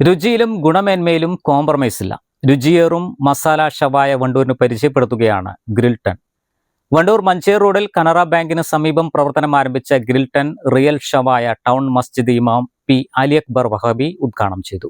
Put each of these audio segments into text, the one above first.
രുചിയിലും ഗുണമേന്മയിലും compromise ഇല്ല. രുചിയേറും മസാല ഷവായ വണ്ടൂരിന് പരിചയപ്പെടുത്തുകയാണ് ഗ്രിൽട്ടൺ. വണ്ടൂർ മഞ്ചേർ റോഡിൽ കനറ ബാങ്കിന് സമീപം പ്രവർത്തനം ആരംഭിച്ച ഗ്രിൽട്ടൺ റിയൽ ഷവായ ടൗൺ മസ്ജിദ് ഇമാം പി അലി അക്ബർ വഹബി ഉദ്ഘാടനം ചെയ്തു.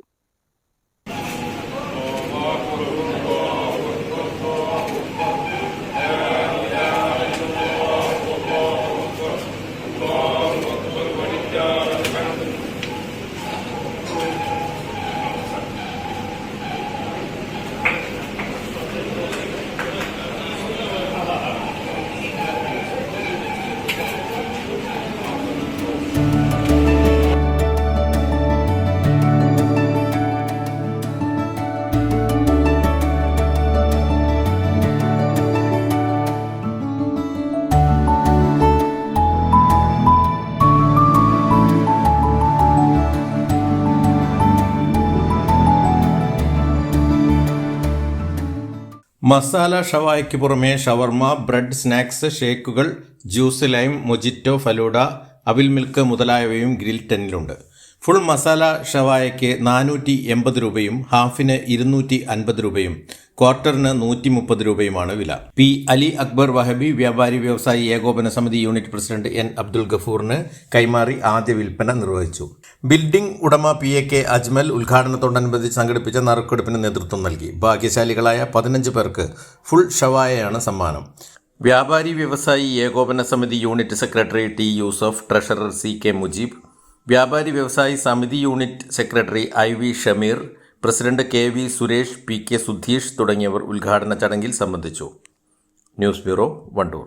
മസാല ഷവായ്ക്ക് പുറമെ ഷവർമ ബ്രെഡ് സ്നാക്സ് ഷേക്കുകൾ ജ്യൂസ് ലൈം മൊജിറ്റോ ഫലൂഡ അവിൽ മിൽക്ക് മുതലായവയും ഗ്രിൽ ടെന്നിലുണ്ട്. ഫുൾ മസാല ഷവായയ്ക്ക് നാനൂറ്റി എൺപത് രൂപയും ഹാഫിന് ഇരുന്നൂറ്റി അൻപത് രൂപയും ക്വാർട്ടറിന് നൂറ്റി മുപ്പത് രൂപയുമാണ് വില. പി അലി അക്ബർ വഹബി വ്യാപാരി വ്യവസായി ഏകോപന സമിതി യൂണിറ്റ് പ്രസിഡന്റ് എൻ അബ്ദുൽ ഗഫൂറിന് കൈമാറി ആദ്യ വിൽപ്പന നിർവഹിച്ചു. ബിൽഡിംഗ് ഉടമ പി എ കെ അജ്മൽ ഉദ്ഘാടനത്തോടനുബന്ധിച്ച് സംഘടിപ്പിച്ച നറുക്കെടുപ്പിന് നേതൃത്വം നൽകി. ഭാഗ്യശാലികളായ പതിനഞ്ച് പേർക്ക് ഫുൾ ഷവായയാണ് സമ്മാനം. വ്യാപാരി വ്യവസായി ഏകോപന സമിതി unit secretary T Yusuf treasurer C K Mujeeb വ്യാപാരി വ്യവസായി സമിതി unit secretary I V Shameer president K V Suresh P K Sudheesh തുടങ്ങിയവർ ഉദ്ഘാടന ചടങ്ങിൽ സംബന്ധിച്ചു. News bureau Wandoor.